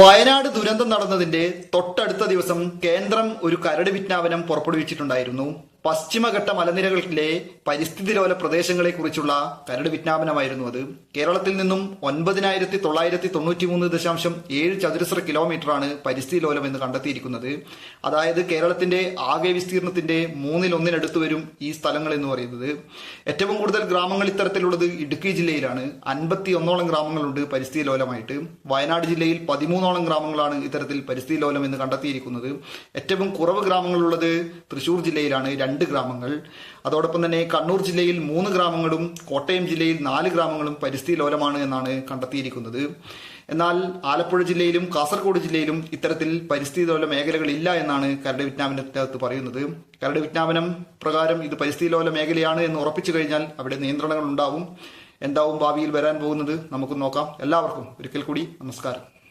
വയനാട് ദുരന്തം നടന്നതിന്റെ തൊട്ടടുത്ത ദിവസം കേന്ദ്രം ഒരു കരട് വിജ്ഞാപനം പുറപ്പെടുവിച്ചിട്ടുണ്ടായിരുന്നു. പശ്ചിമഘട്ട മലനിരകളിലെ പരിസ്ഥിതി ലോല പ്രദേശങ്ങളെ കുറിച്ചുള്ള കരട് വിജ്ഞാപനമായിരുന്നു അത്. കേരളത്തിൽ നിന്നും ഒൻപതിനായിരത്തി തൊള്ളായിരത്തി തൊണ്ണൂറ്റി മൂന്ന് ദശാംശം ഏഴ് ചതുരശ്ര കിലോമീറ്ററാണ് പരിസ്ഥിതി ലോലം എന്ന് കണ്ടെത്തിയിരിക്കുന്നത്. അതായത് കേരളത്തിന്റെ ആകെ വിസ്തീർണത്തിന്റെ മൂന്നിലൊന്നിനടുത്ത് വരും ഈ സ്ഥലങ്ങൾ എന്ന് പറയുന്നത്. ഏറ്റവും കൂടുതൽ ഗ്രാമങ്ങൾ ഇത്തരത്തിലുള്ളത് ഇടുക്കി ജില്ലയിലാണ്. അൻപത്തി ഒന്നോളം ഗ്രാമങ്ങളുണ്ട് പരിസ്ഥിതി ലോലമായിട്ട്. വയനാട് ജില്ലയിൽ പതിമൂന്നോളം ഗ്രാമങ്ങളാണ് ഇത്തരത്തിൽ പരിസ്ഥിതി ലോലം എന്ന് കണ്ടെത്തിയിരിക്കുന്നത്. ഏറ്റവും കുറവ് ഗ്രാമങ്ങളുള്ളത് തൃശൂർ ജില്ലയിലാണ്. രണ്ട് ഗ്രാമങ്ങൾ. അതോടൊപ്പം തന്നെ കണ്ണൂർ ജില്ലയിൽ മൂന്ന് ഗ്രാമങ്ങളും കോട്ടയം ജില്ലയിൽ നാല് ഗ്രാമങ്ങളും പരിസ്ഥിതി ലോലമാണ് എന്നാണ് കണ്ടെത്തിയിരിക്കുന്നത്. എന്നാൽ ആലപ്പുഴ ജില്ലയിലും കാസർഗോഡ് ജില്ലയിലും ഇത്തരത്തിൽ പരിസ്ഥിതി ലോല മേഖലകളില്ല എന്നാണ് കരട് വിജ്ഞാപനത്തിനകത്ത് പറയുന്നത്. കരട് വിജ്ഞാപനം പ്രകാരം ഇത് പരിസ്ഥിതി ലോല മേഖലയാണ് എന്ന് ഉറപ്പിച്ചു കഴിഞ്ഞാൽ അവിടെ നിയന്ത്രണങ്ങൾ ഉണ്ടാവും. എന്താവും ഭാവിയിൽ വരാൻ പോകുന്നത് നമുക്ക് നോക്കാം. എല്ലാവർക്കും ഒരിക്കൽ കൂടി നമസ്കാരം.